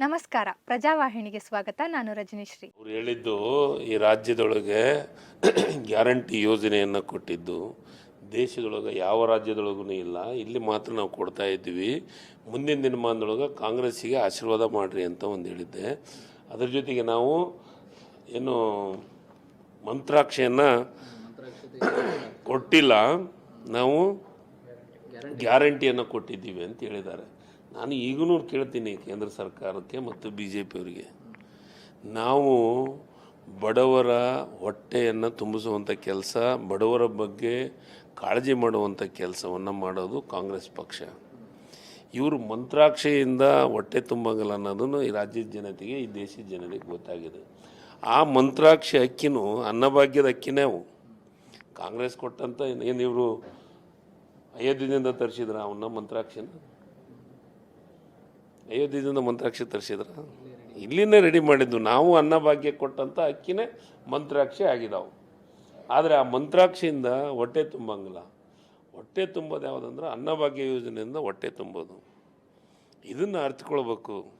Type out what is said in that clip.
ನಮಸ್ಕಾರ. ಪ್ರಜಾವಾಹಿನಿಗೆ ಸ್ವಾಗತ. ನಾನು ರಜನೀಶ್ರೀ. ಅವ್ರು ಹೇಳಿದ್ದು ಈ ರಾಜ್ಯದೊಳಗೆ ಗ್ಯಾರಂಟಿ ಯೋಜನೆಯನ್ನು ಕೊಟ್ಟಿದ್ದು. ದೇಶದೊಳಗೆ ಯಾವ ರಾಜ್ಯದೊಳಗೂ ಇಲ್ಲ. ಇಲ್ಲಿ ಮಾತ್ರ ನಾವು ಕೊಡ್ತಾ ಇದ್ದೀವಿ. ಮುಂದಿನ ದಿನಮಾನದೊಳಗೆ ಕಾಂಗ್ರೆಸ್ಸಿಗೆ ಆಶೀರ್ವಾದ ಮಾಡಿರಿ ಅಂತ ಒಂದು ಹೇಳಿದ್ದೆ. ಅದ್ರ ಜೊತೆಗೆ ನಾವು ಏನು ಮಂತ್ರಾಕ್ಷೆಯನ್ನು ಕೊಟ್ಟಿಲ್ಲ. ನಾವು ಗ್ಯಾರಂಟಿಯನ್ನು ಕೊಟ್ಟಿದ್ದೀವಿ ಅಂತ ಹೇಳಿದ್ದಾರೆ. ನಾನು ಈಗಲೂ ಕೇಳ್ತೀನಿ ಕೇಂದ್ರ ಸರ್ಕಾರಕ್ಕೆ ಮತ್ತು ಬಿ ಜೆ ಪಿಯವರಿಗೆ ನಾವು ಬಡವರ ಹೊಟ್ಟೆಯನ್ನು ತುಂಬಿಸುವಂಥ ಕೆಲಸ, ಬಡವರ ಬಗ್ಗೆ ಕಾಳಜಿ ಮಾಡುವಂಥ ಕೆಲಸವನ್ನು ಮಾಡೋದು ಕಾಂಗ್ರೆಸ್ ಪಕ್ಷ. ಇವರು ಮಂತ್ರಾಕ್ಷೆಯಿಂದ ಹೊಟ್ಟೆ ತುಂಬಂಗಲ್ಲ ಅನ್ನೋದನ್ನು ಈ ರಾಜ್ಯದ ಜನತೆಗೆ, ಈ ದೇಶದ ಜನರಿಗೆ ಗೊತ್ತಾಗಿದೆ. ಆ ಮಂತ್ರಾಕ್ಷಿ ಅಕ್ಕಿನೂ ಅನ್ನಭಾಗ್ಯದ ಅಕ್ಕಿನೇ ಅವು. ಕಾಂಗ್ರೆಸ್ ಕೊಟ್ಟಂತ ಏನು ಇವರು ಅಯೋಧ್ಯದಿಂದ ತರಿಸಿದ್ರ ಅವನ್ನ ಮಂತ್ರಾಕ್ಷನ? ಅಯೋಧ್ಯದಿಂದ ಮಂತ್ರಾಕ್ಷಿ ತರಿಸಿದ್ರ? ಇಲ್ಲಿನೇ ರೆಡಿ ಮಾಡಿದ್ದು ನಾವು ಅನ್ನಭಾಗ್ಯ ಕೊಟ್ಟಂತ ಅಕ್ಕಿನೇ ಮಂತ್ರಾಕ್ಷಿ ಆಗಿದಾವು. ಆದರೆ ಆ ಮಂತ್ರಾಕ್ಷಿಯಿಂದ ಹೊಟ್ಟೆ ತುಂಬಂಗಿಲ್ಲ. ಹೊಟ್ಟೆ ತುಂಬೋದು ಯಾವುದಂದ್ರೆ ಅನ್ನಭಾಗ್ಯ ಯೋಜನೆಯಿಂದ ಹೊಟ್ಟೆ ತುಂಬೋದು. ಇದನ್ನು ಅರ್ಥಕೊಳ್ಬೇಕು